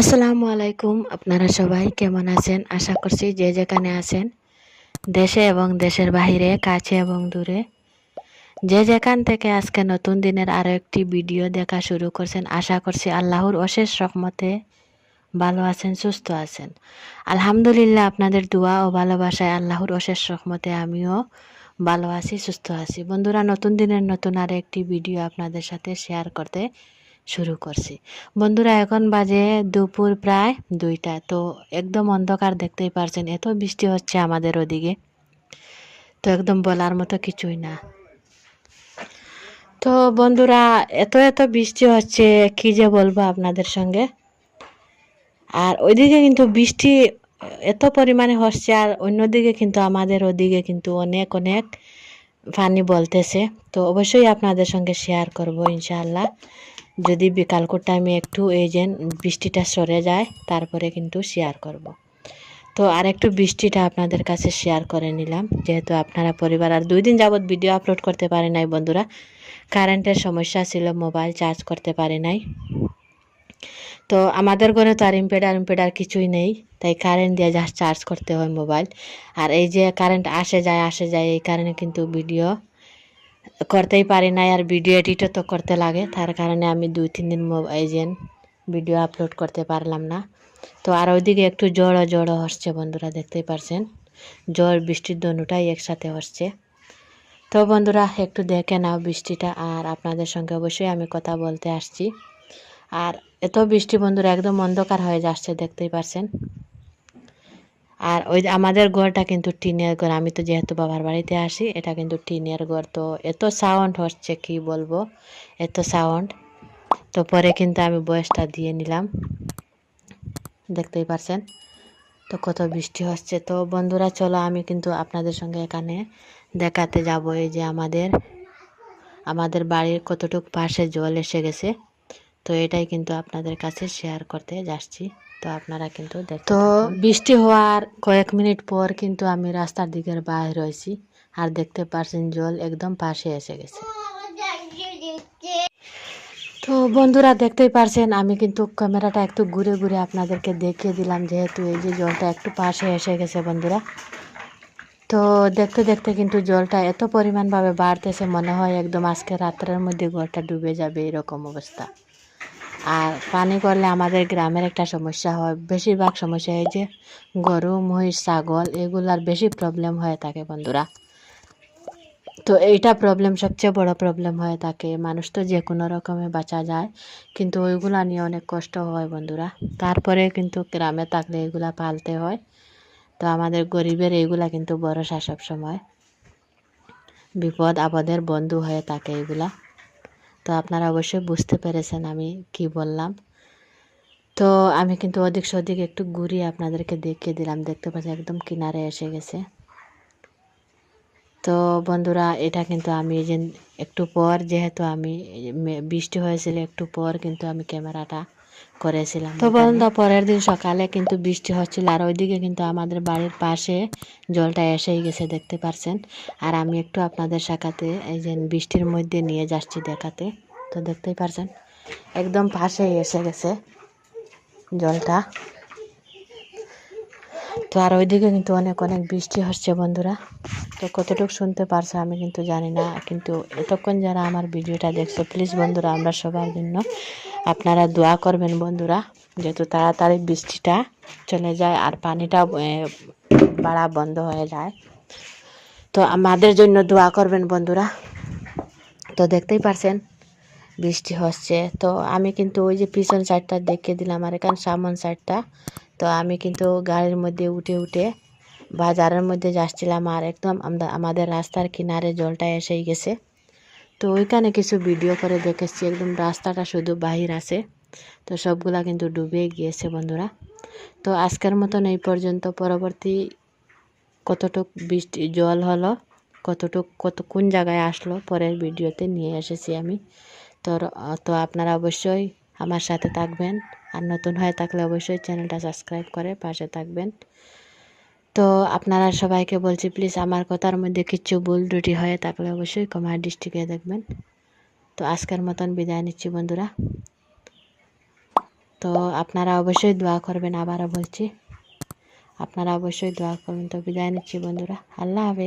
আসসালামু আলাইকুম, আপনারা সবাই কেমন আছেন? আশা করছি যে যেখানে আছেন, দেশে এবং দেশের বাহিরে, কাছে এবং দূরে। যে যেখান থেকে আজকে নতুন দিনের আরও একটি ভিডিও দেখা শুরু করছেন, আশা করছি আল্লাহর অশেষ রহমতে ভালো আছেন, সুস্থ আছেন। আলহামদুলিল্লাহ, আপনাদের দোয়া ও ভালোবাসায় আল্লাহর অশেষ রহমতে আমিও ভালো আছি, সুস্থ আছি। বন্ধুরা, নতুন দিনের নতুন আর একটি ভিডিও আপনাদের সাথে শেয়ার করতে শুরু করছি। বন্ধুরা, এখন বাজে দুপুর প্রায় দুইটা, তো একদম অন্ধকার দেখতেই পারছেন, এত বৃষ্টি হচ্ছে আমাদের ওদিকে। তো একদম বলার মতো কিছুই না। তো বন্ধুরা, এত এত বৃষ্টি হচ্ছে, কি যে বলব আপনাদের সঙ্গে? আর ওইদিকে কিন্তু বৃষ্টি এত পরিমাণে হচ্ছে, আর অন্যদিকে কিন্তু আমাদের ওদিকে কিন্তু অনেক অনেক পানি বলতেছে। তো অবশ্যই আপনাদের সঙ্গে শেয়ার করব, ইনশাআল্লাহ। যদি বিকালকোর টাইমে একটু এই যে বৃষ্টিটা সরে যায়, তারপরে কিন্তু শেয়ার করব। তো আর একটু বৃষ্টিটা আপনাদের কাছে শেয়ার করে নিলাম। যেহেতু আপনারা পরিবার, আর দুই দিন যাবৎ ভিডিও আপলোড করতে পারে নাই বন্ধুরা। কারেন্টের সমস্যা ছিল মোবাইল চার্জ করতে পারে নাই। তো আমাদের ঘরে তো আর ইম্পেডার ইম্পেডার কিছুই নেই। তাই কারেন্ট দিয়ে জাস্ট চার্জ করতে হয় মোবাইল আর এই যে কারেন্ট আসে যায় আসে যায়, এই কারণে কিন্তু ভিডিও করতেই পারি না আর ভিডিও এডিটও তো করতে লাগে। তার কারণে আমি দুই, তিন দিন যে ভিডিও আপলোড করতে পারলাম না। তো আর ওইদিকে একটু জড়ো জড়ো হসছে বন্ধুরা, দেখতেই পারছেন। জ্বর বৃষ্টির দনুটাই একসাথে হচ্ছে। তো বন্ধুরা, একটু দেখে নাও বৃষ্টিটা আর আপনাদের সঙ্গে অবশ্যই আমি কথা বলতে আসছি। আর এত বৃষ্টি বন্ধুরা, একদম অন্ধকার হয়ে যাচ্ছে, দেখতেই পারছেন। আর ওই আমাদের ঘরটা কিন্তু টিনের ঘর। আমি তো যেহেতু বাবার বাড়িতে আসি, এটা কিন্তু টিনের ঘর। তো এত সাউন্ড হচ্ছে, কি বলব? এত সাউন্ড তো পরে কিন্তু আমি বয়সটা দিয়ে নিলাম। দেখতেই পারছেন? তো কত বৃষ্টি হচ্ছে। তো বন্ধুরা, চলো আমি কিন্তু আপনাদের সঙ্গে এখানে দেখাতে যাব। এই যে আমাদের আমাদের বাড়ির কতটুক পাশে জল এসে গেছে। তো এটাই কিন্তু আপনাদের কাছে শেয়ার করতে যাচ্ছি। তো আপনারা কিন্তু তো বৃষ্টি হওয়ার কয়েক মিনিট পর কিন্তু আমি রাস্তার দিকের বাইরে রয়েছি আর দেখতে পারছেন জল একদম পাশে এসে গেছে। তো বন্ধুরা দেখতেই পারছেন আমি কিন্তু ক্যামেরাটা একটু ঘুরে ঘুরে আপনাদেরকে দেখিয়ে দিলাম যেহেতু এই যে জলটা একটু পাশে এসে গেছে বন্ধুরা। তো দেখতে দেখতে কিন্তু জলটা এত পরিমাণভাবে বাড়তেছে মনে হয় একদম আজকে রাত্রের মধ্যে ঘরটা ডুবে যাবে এরকম অবস্থা। আর পানি করলে আমাদের গ্রামের একটা সমস্যা হয়। বেশিরভাগ সমস্যা এই যে গরু, মহিষ, ছাগল এগুলার বেশি প্রবলেম হয়ে থাকে বন্ধুরা। তো এইটা প্রবলেম সবচেয়ে বড় প্রবলেম হয়ে থাকে। মানুষ তো যে কোনো রকমে বাঁচা যায়, কিন্তু ওইগুলা নিয়ে অনেক কষ্ট হয় বন্ধুরা। তারপরে কিন্তু গ্রামে থাকলে এগুলা পালতে হয়। তো আমাদের গরিবের এইগুলা কিন্তু ভরসা সব সময় বিপদ, আপদের বন্ধু হয়ে থাকে এগুলা। তো আপনারা অবশ্যই বুঝতে পেরেছেন আমি কি বললাম। তো আমি কিন্তু অধিক সদিক একটু ঘুরিয়ে আপনাদেরকে দেখিয়ে দিলাম। দেখতে পাচ্ছি একদম কিনারে এসে গেছে। তো বন্ধুরা, এটা কিন্তু আমি যে একটু পর, যেহেতু আমি বৃষ্টি হয়েছিল একটু পর কিন্তু আমি ক্যামেরাটা করেছিলাম তো বন্ধু পরের দিন সকালে কিন্তু বৃষ্টি হচ্ছিল আর ওইদিকে কিন্তু আমাদের বাড়ির পাশে জলটা এসেই গেছে দেখতে পারছেন। আর আমি একটু আপনাদের শাখাতে এই যে বৃষ্টির মধ্যে নিয়ে যাচ্ছি দেখাতে তো দেখতেই পারছেন একদম পাশেই এসে গেছে জলটা। তো আর ওইদিকে কিন্তু অনেক অনেক বৃষ্টি হচ্ছে বন্ধুরা। তো কতটুকু শুনতে পারছ আমি কিন্তু জানি না কিন্তু এতক্ষণ যারা আমার ভিডিওটা দেখছ প্লিজ বন্ধুরা আমরা সবার জন্য আপনারা দোয়া করবেন বন্ধুরা, যেহেতু তাড়াতাড়ি বৃষ্টিটা চলে যায় আর পানিটা বাড়া বন্ধ হয়ে যায়। তো আমাদের জন্য দোয়া করবেন বন্ধুরা। তো দেখতেই পারছেন, বৃষ্টি হচ্ছে। তো আমি কিন্তু ওই যে পিছন সাইডটা দেখিয়ে দিলাম, আর এখানে সামন সাইডটা। তো আমি কিন্তু গাড়ির মধ্যে উঠে উঠে বাজারের মধ্যে যাচ্ছিলাম, আর একদম আমাদের রাস্তার কিনারে জলটা এসেই গেছে। তো ওইখানে কিছু ভিডিও করে দেখেছি। একদম রাস্তাটা শুধু বাহির আছে। তো সবগুলা কিন্তু ডুবে গিয়েছে বন্ধুরা। তো আজকের মতন এই পর্যন্ত। পরবর্তী কতটুক বৃষ্টি, জল হলো, কতটুক, কত, কোন জায়গায় আসলো, পরের ভিডিওতে নিয়ে এসেছি আমি। তো তো আপনারা অবশ্যই আমার সাথে থাকবেন। আর নতুন হয়ে থাকলে অবশ্যই চ্যানেলটা সাবস্ক্রাইব করে পাশে থাকবেন। তো আপনারা সবাইকে বলছি প্লিজ আমার কথার মধ্যে কিছু ভুল ত্রুটি হয়ে থাকলে অবশ্যই কমার ডিস্ট্রিক্টে দেখবেন। তো আজকের মতন বিদায় নিচ্ছি বন্ধুরা। তো আপনারা অবশ্যই দোয়া করবেন, আবারও বলছি। আপনারা অবশ্যই দোয়া করবেন। তো বিদায় নিচ্ছি বন্ধুরা। আল্লাহ হাফেজ।